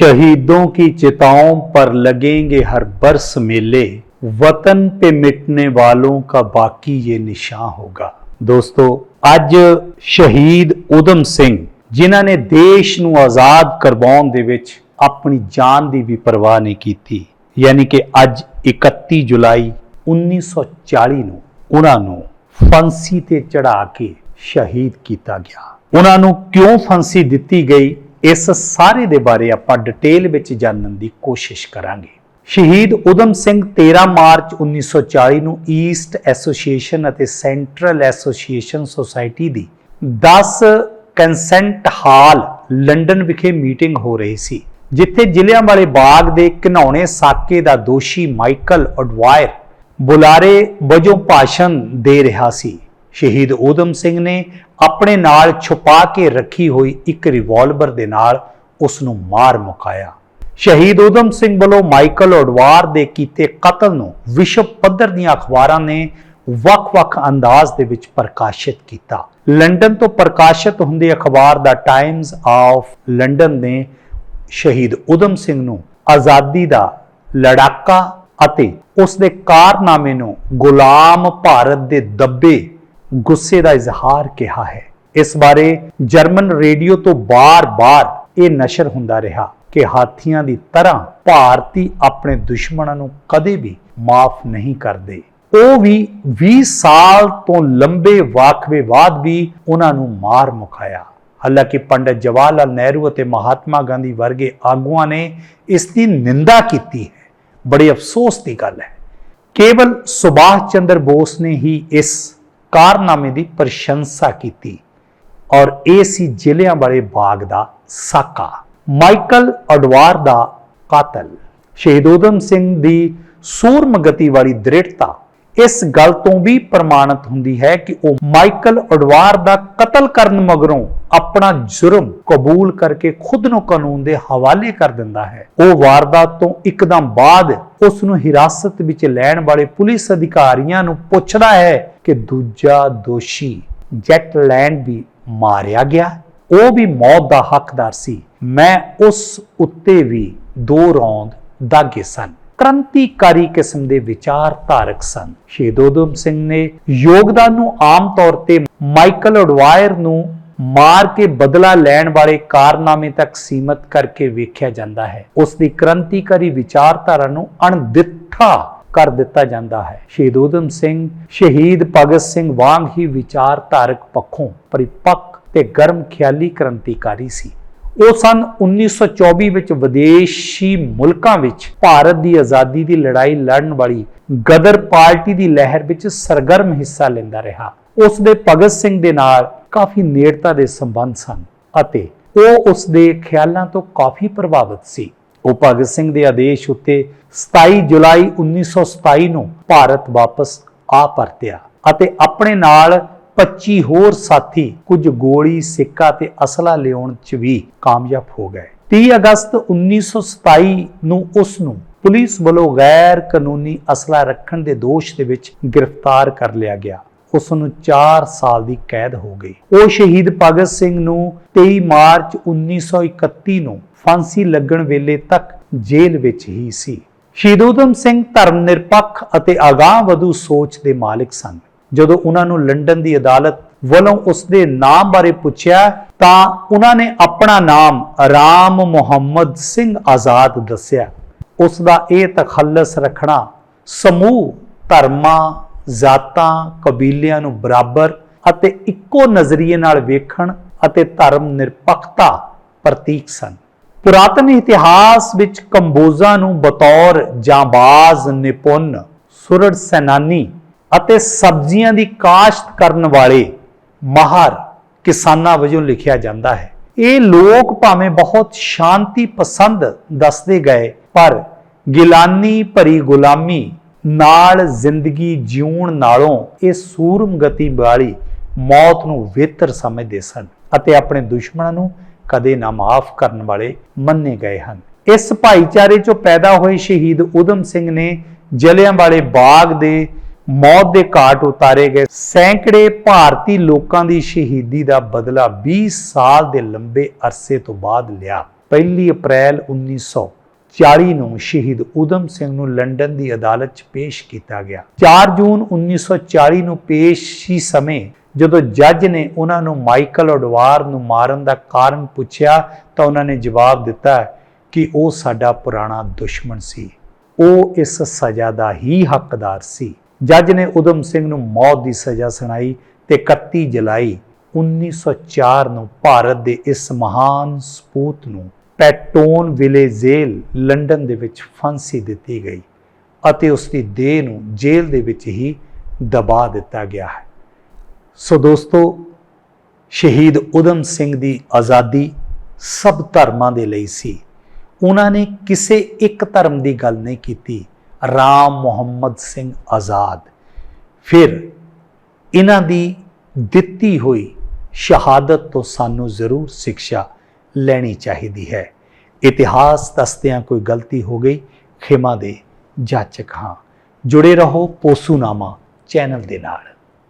शहीदों की चिताओं पर लगेंगे हर बरस मेले वतन पे मिटने वालों का बाकी ये निशान होगा ਦੋਸਤੋ ਅੱਜ ਸ਼ਹੀਦ ਉਦਮ ਸਿੰਘ ਜਿਨ੍ਹਾਂ ਨੇ ਦੇਸ਼ ਨੂੰ ਆਜ਼ਾਦ ਕਰਵਾਉਣ ਦੇ ਵਿੱਚ ਆਪਣੀ ਜਾਨ ਦੀ ਵੀ ਪਰਵਾਹ ਨਹੀਂ ਕੀਤੀ ਯਾਨੀ ਕਿ ਅੱਜ 31 ਜੁਲਾਈ 1940 ਨੂੰ ਉਹਨਾਂ ਨੂੰ ਫਾਂਸੀ ਤੇ ਚੜਾ ਕੇ ਸ਼ਹੀਦ ਕੀਤਾ ਗਿਆ ਉਹਨਾਂ ਨੂੰ ਕਿਉਂ ਫਾਂਸੀ ਦਿੱਤੀ ਗਈ ਇਸ ਸਾਰੇ ਦੇ ਬਾਰੇ ਆਪਾਂ ਡਿਟੇਲ ਵਿੱਚ ਜਾਣਨ ਦੀ ਕੋਸ਼ਿਸ਼ ਕਰਾਂਗੇ। ਸ਼ਹੀਦ ਉਦਮ ਸਿੰਘ 13 ਮਾਰਚ 1940 ਨੂੰ ਈਸਟ ਐਸੋਸੀਏਸ਼ਨ ਅਤੇ ਸੈਂਟਰਲ ਐਸੋਸੀਏਸ਼ਨ ਸੁਸਾਇਟੀ ਦੀ 10 ਕੰਸੈਂਟ ਹਾਲ ਲੰਡਨ ਵਿਖੇ ਮੀਟਿੰਗ ਹੋ ਰਹੀ ਸੀ, ਜਿੱਥੇ ਜ਼ਿਲ੍ਹਿਆਂ ਵਾਲੇ ਬਾਗ ਦੇ ਘਿਨੌਣੇ ਸਾਕੇ ਦਾ ਦੋਸ਼ੀ ਮਾਈਕਲ ਅਡਵਾਇਰ ਬੁਲਾਰੇ ਵਜੋਂ ਭਾਸ਼ਣ ਦੇ ਰਿਹਾ ਸੀ। ਸ਼ਹੀਦ ਊਧਮ ਸਿੰਘ ਨੇ ਆਪਣੇ ਨਾਲ ਛੁਪਾ ਕੇ ਰੱਖੀ ਹੋਈ ਇੱਕ ਰਿਵਾਲਵਰ ਦੇ ਨਾਲ ਉਸ ਨੂੰ ਮਾਰ ਮੁਕਾਇਆ। ਸ਼ਹੀਦ ਊਧਮ ਸਿੰਘ ਵੱਲੋਂ ਮਾਈਕਲ ਓਡਵਾਰ ਦੇ ਕੀਤੇ ਕਤਲ ਨੂੰ ਵਿਸ਼ਵ ਪੱਧਰ ਦੀਆਂ ਅਖਬਾਰਾਂ ਨੇ ਵੱਖ-ਵੱਖ ਅੰਦਾਜ਼ ਦੇ ਵਿੱਚ ਪ੍ਰਕਾਸ਼ਿਤ ਕੀਤਾ। ਲੰਡਨ ਤੋਂ ਪ੍ਰਕਾਸ਼ਿਤ ਹੁੰਦੇ ਅਖਬਾਰ ਦਾ ਟਾਈਮਜ਼ ਆਫ ਲੰਡਨ ਨੇ ਸ਼ਹੀਦ ਊਧਮ ਸਿੰਘ ਨੂੰ ਆਜ਼ਾਦੀ ਦਾ ਲੜਾਕਾ ਅਤੇ ਉਸ ਦੇ ਕਾਰਨਾਮੇ ਨੂੰ ਗੁਲਾਮ ਭਾਰਤ ਦੇ ਦੱਬੇ ਗੁੱਸੇ ਦਾ ਇਜ਼ਹਾਰ ਕਿਹਾ ਹੈ। ਇਸ ਬਾਰੇ ਜਰਮਨ ਰੇਡੀਓ ਤੋਂ ਬਾਰ-ਬਾਰ ਇਹ ਨਸ਼ਰ ਹੁੰਦਾ ਰਿਹਾ ਕਿ ਹਾਥੀਆਂ ਦੀ ਤਰ੍ਹਾਂ ਭਾਰਤੀ ਆਪਣੇ ਦੁਸ਼ਮਣਾਂ ਨੂੰ ਕਦੇ ਵੀ ਮਾਫ ਨਹੀਂ ਕਰਦੇ। ਉਹ ਵੀ 20 ਸਾਲ ਤੋਂ ਲੰਬੇ ਵਾਕਵੇ ਬਾਅਦ ਵੀ ਉਹਨਾਂ ਨੂੰ ਮਾਰ ਮੁਕਾਇਆ। ਹਾਲਾਂਕਿ ਪੰਡਤ ਜਵਾਹਰ ਲਾਲ ਨਹਿਰੂ ਅਤੇ ਮਹਾਤਮਾ ਗਾਂਧੀ ਵਰਗੇ ਆਗੂਆਂ ਨੇ ਇਸ ਦੀ ਨਿੰਦਾ ਕੀਤੀ ਹੈ। ਬੜੇ ਅਫਸੋਸ ਦੀ ਗੱਲ ਹੈ। ਕੇਵਲ ਸੁਭਾਸ਼ ਚੰਦਰ ਬੋਸ ਨੇ ਹੀ ਇਸ ਕਾਰਨਾਮੇ ਦੀ ਪ੍ਰਸ਼ੰਸਾ ਕੀਤੀ ਔਰ ਇਹ ਸੀ ਜ਼ਿਲ੍ਹਿਆਂ ਵਾਲੇ ਬਾਗ ਦਾ ਸਾਕਾ। ਮਾਈਕਲ ਅਡਵਾਰ ਦਾ ਕਾਤਲ। ਸ਼ਹੀਦ ਊਧਮ ਸਿੰਘ ਦੀ ਸੂਰਮਗਤੀ ਵਾਲੀ ਦ੍ਰਿੜਤਾ ਇਸ ਗੱਲ ਤੋਂ ਵੀ ਪ੍ਰਮਾਣਿਤ ਹੁੰਦੀ ਹੈ ਕਿ ਉਹ ਮਾਈਕਲ ਅਡਵਾਰ ਦਾ ਕਤਲ ਕਰਨ ਮਗਰੋਂ ਆਪਣਾ ਜੁਰਮ ਕਬੂਲ ਕਰਕੇ ਖੁਦ ਨੂੰ ਕਾਨੂੰਨ ਦੇ ਹਵਾਲੇ ਕਰ ਦਿੰਦਾ ਹੈ। ਉਹ ਵਾਰਦਾਤ ਤੋਂ ਇੱਕਦਮ ਬਾਅਦ ਉਸ ਨੂੰ ਹਿਰਾਸਤ ਵਿੱਚ ਲੈਣ ਵਾਲੇ ਪੁਲਿਸ ਅਧਿਕਾਰੀਆਂ ਨੂੰ ਪੁੱਛਦਾ ਹੈ ਕਿ ਦੂਜਾ ਦੋਸ਼ੀ ਜੈਟਲੈਂਡ ਵੀ ਮਾਰਿਆ ਗਿਆ। ਉਹ ਵੀ ਮੌਤ ਦਾ ਹੱਕਦਾਰ ਸੀ। ਮੈਂ ਉਸ ਉੱਤੇ ਵੀ ਦੋ ਰੌਂਦ ਦਾਗੇ ਸਨ। ਕ੍ਰਾਂਤੀਕਾਰੀ ਕਿਸਮ ਦੇ ਵਿਚਾਰ ਸਨ। ਸ਼ਹੀਦ ਸਿੰਘ ਨੇ ਯੋਗਦਾਨ ਨੂੰ ਆਮ ਤੌਰ ਤੇ ਮਾਈਕਲ ਅਡਵਾਇਰ ਨੂੰ ਮਾਰ ਕੇ ਬਦਲਾ ਲੈਣ ਵਾਲੇ ਕਾਰਨਾਮੇ ਤੱਕ ਸੀਮਤ ਕਰਕੇ ਵੇਖਿਆ ਜਾਂਦਾ ਹੈ। ਉਸ ਦੀ ਕ੍ਰਾਂਤੀਕਾਰੀ ਵਿਚਾਰਧਾਰਾ ਨੂੰ ਅਣਦਿੱਠਾ ਕਰ ਦਿੱਤਾ ਜਾਂਦਾ ਹੈ। ਸ਼ਹੀਦ ਊਧਮ ਸਿੰਘ, ਸ਼ਹੀਦ ਭਗਤ ਸਿੰਘ ਵਾਂਗ ਹੀ ਵਿਚਾਰਧਾਰਕ ਪੱਖੋਂ ਪਰਿਪੱਕ ਤੇ ਗਰਮ ਖਿਆਲੀ ਕ੍ਰਾਂਤੀਕਾਰੀ ਸੀ। ਉਹ ਸਨ 1924 ਵਿੱਚ ਵਿਦੇਸ਼ੀ ਮੁਲਕਾਂ ਵਿੱਚ ਭਾਰਤ ਦੀ ਆਜ਼ਾਦੀ ਦੀ ਲੜਾਈ ਲੜਨ ਵਾਲੀ ਗਦਰ ਪਾਰਟੀ ਦੀ ਲਹਿਰ ਵਿੱਚ ਸਰਗਰਮ ਹਿੱਸਾ ਲੈਂਦਾ ਰਿਹਾ। ਉਸ ਦੇ ਭਗਤ ਸਿੰਘ ਦੇ ਨਾਲ ਕਾਫੀ ਨੇੜਤਾ ਦੇ ਸੰਬੰਧ ਸਨ ਅਤੇ ਉਹ ਉਸ ਦੇ ਖਿਆਲਾਂ ਤੋਂ ਕਾਫੀ ਪ੍ਰਭਾਵਿਤ ਸੀ। ਉਹ ਭਗਤ ਸਿੰਘ ਦੇ ਆਦੇਸ਼ ਉੱਤੇ 27 ਜੁਲਾਈ 1927 ਨੂੰ ਭਾਰਤ ਵਾਪਸ ਆ ਪਰਤਿਆ ਅਤੇ ਆਪਣੇ ਨਾਲ 25 ਹੋਰ ਸਾਥੀ, ਕੁਝ ਗੋਲੀ, ਸਿੱਕਾ ਤੇ ਅਸਲਾ ਲਿਆਉਣ 'ਚ ਵੀ ਕਾਮਯਾਬ ਹੋ ਗਏ। 30 ਅਗਸਤ 1927 ਨੂੰ ਉਸ ਨੂੰ ਪੁਲਿਸ ਵੱਲੋਂ ਗੈਰ ਕਾਨੂੰਨੀ ਅਸਲਾ ਰੱਖਣ ਦੇ ਦੋਸ਼ ਦੇ ਵਿੱਚ ਗ੍ਰਿਫਤਾਰ ਕਰ ਲਿਆ ਗਿਆ। ਉਸ ਨੂੰ 4 ਸਾਲ ਦੀ ਕੈਦ ਹੋ ਗਈ। ਉਹ ਸ਼ਹੀਦ ਭਗਤ ਸਿੰਘ ਨੂੰ 23 ਮਾਰਚ 1931 ਨੂੰ ਫਾਂਸੀ ਲੱਗਣ ਵੇਲੇ ਤੱਕ ਜੇਲ੍ਹ ਵਿੱਚ ਹੀ ਸੀ। ਸ਼ਹੀਦ ਊਧਮ ਸਿੰਘ ਧਰਮ ਨਿਰਪੱਖ ਅਤੇ ਅਗਾਂਹ ਸੋਚ ਦੇ ਮਾਲਕ ਸਨ। ਜਦੋਂ ਉਹਨਾਂ ਨੂੰ ਲੰਡਨ ਦੀ ਅਦਾਲਤ ਵੱਲੋਂ ਉਸ ਦੇ ਨਾਮ ਬਾਰੇ ਪੁੱਛਿਆ, ਤਾਂ ਉਹਨਾਂ ਨੇ ਆਪਣਾ ਨਾਮ ਰਾਮ ਮੁਹੰਮਦ ਸਿੰਘ ਆਜ਼ਾਦ ਦੱਸਿਆ। ਉਸ ਦਾ ਇਹ ਤਖੱਲਸ ਰੱਖਣਾ ਸਮੂਹ ਧਰਮਾਂ ਜ਼ਾਤਾਂ, ਕਬੀਲਿਆਂ ਨੂੰ ਬਰਾਬਰ ਅਤੇ ਇੱਕੋ ਨਜ਼ਰੀਏ ਨਾਲ ਵੇਖਣ ਅਤੇ ਧਰਮ ਨਿਰਪੱਖਤਾ ਪ੍ਰਤੀਕ ਸਨ। ਪੁਰਾਤਨ ਇਤਿਹਾਸ ਵਿੱਚ ਕੰਬੋਜ਼ਾਂ ਨੂੰ ਬਤੌਰ ਜਾਂਬਾਜ਼, ਨਿਪੁੰਨ, ਸੁਰੜ ਸੈਨਾਨੀ ਅਤੇ ਸਬਜ਼ੀਆਂ ਦੀ ਕਾਸ਼ਤ ਕਰਨ ਵਾਲੇ ਮਾਹਰ ਕਿਸਾਨਾਂ ਵਜੋਂ ਲਿਖਿਆ ਜਾਂਦਾ ਹੈ। ਇਹ ਲੋਕ ਭਾਵੇਂ ਬਹੁਤ ਸ਼ਾਂਤੀ ਪਸੰਦ ਦੱਸਦੇ ਗਏ, ਪਰ ਗਿਲਾਨੀ ਭਰੀ ਗੁਲਾਮੀ ਨਾਲ ਜ਼ਿੰਦਗੀ ਜਿਉਣ ਨਾਲੋਂ ਇਹ ਸੂਰਮ ਵਾਲੀ ਮੌਤ ਨੂੰ ਬਿਹਤਰ ਸਮਝਦੇ ਸਨ ਅਤੇ ਆਪਣੇ ਦੁਸ਼ਮਣਾਂ ਨੂੰ ਕਦੇ ਨਾ ਮਾਫ ਕਰਨ ਵਾਲੇ ਮੰਨੇ ਗਏ ਹਨ। ਇਸ ਭਾਈਚਾਰੇ ਚੋਂ ਪੈਦਾ ਹੋਏ ਸ਼ਹੀਦ ਉਦਮ ਸਿੰਘ ਨੇ ਜਲਿਆਂਵਾਲੇ ਬਾਗ ਦੇ ਮੌਤ ਦੇ ਘਾਟ ਉਤਾਰੇ ਗਏ। ਸੈਂਕੜੇ ਭਾਰਤੀ ਲੋਕਾਂ ਦੀ ਸ਼ਹੀਦੀ ਦਾ ਬਦਲਾ 20 ਸਾਲ ਦੇ ਲੰਬੇ ਅਰਸੇ ਤੋਂ ਬਾਅਦ ਲਿਆ। 1 ਅਪ੍ਰੈਲ 1940 ਨੂੰ ਸ਼ਹੀਦ ਊਧਮ ਸਿੰਘ ਨੂੰ ਲੰਡਨ ਦੀ ਅਦਾਲਤ 'ਚ ਪੇਸ਼ ਕੀਤਾ ਗਿਆ। 4 ਜੂਨ 1940 ਨੂੰ ਪੇਸ਼ੀ ਸਮੇਂ ਜਦੋਂ ਜੱਜ ਨੇ ਉਹਨਾਂ ਨੂੰ ਮਾਈਕਲ ਓਡਵਾਰ ਨੂੰ ਮਾਰਨ ਦਾ ਕਾਰਨ ਪੁੱਛਿਆ ਤਾਂ ਉਹਨਾਂ ਨੇ ਜਵਾਬ ਦਿੱਤਾ ਕਿ ਉਹ ਸਾਡਾ ਪੁਰਾਣਾ ਦੁਸ਼ਮਣ ਸੀ। ਉਹ ਇਸ ਸਜ਼ਾ ਦਾ ਹੀ ਹੱਕਦਾਰ ਸੀ। ਜੱਜ ਨੇ ਉਦਮ ਸਿੰਘ ਨੂੰ ਮੌਤ ਦੀ ਸਜ਼ਾ ਸੁਣਾਈ ਤੇ 31 ਜੁਲਾਈ 1904 ਨੂੰ ਭਾਰਤ ਦੇ ਇਸ ਮਹਾਨ ਸਪੂਤ ਨੂੰ ਪੈਟੋਨ ਵਿਲੇ ਜੇਲ੍ਹ ਲੰਡਨ ਦੇ ਵਿੱਚ ਫਾਂਸੀ ਦਿੱਤੀ ਗਈ ਅਤੇ ਉਸ ਦੀ ਦੇਹ ਨੂੰ ਜੇਲ੍ਹ ਦੇ ਵਿੱਚ ਹੀ ਦਬਾ ਦਿੱਤਾ ਗਿਆ ਹੈ। ਸੋ ਦੋਸਤੋ, ਸ਼ਹੀਦ ਉਦਮ ਸਿੰਘ ਦੀ ਆਜ਼ਾਦੀ ਸਭ ਧਰਮਾਂ ਦੇ ਲਈ ਸੀ। ਉਹਨਾਂ ਨੇ ਕਿਸੇ ਇੱਕ ਧਰਮ ਦੀ ਗੱਲ ਨਹੀਂ ਕੀਤੀ, ਰਾਮ ਮੁਹੰਮਦ ਸਿੰਘ ਆਜ਼ਾਦ। ਫਿਰ ਇਹਨਾਂ ਦੀ ਦਿੱਤੀ ਹੋਈ ਸ਼ਹਾਦਤ ਤੋਂ ਸਾਨੂੰ ਜ਼ਰੂਰ ਸਿੱਖਿਆ। ਲੈਣੀ ਚਾਹੀਦੀ ਹੈ। ਇਤਿਹਾਸ ਦੱਸਦਿਆਂ ਕੋਈ ਗਲਤੀ ਹੋ ਗਈ, ਖਿਮਾ ਦੇ ਜਾਚਕ ਹਾਂ। ਜੁੜੇ ਰਹੋ ਪੋਸੂਨਾਮਾ ਚੈਨਲ ਦੇ ਨਾਲ।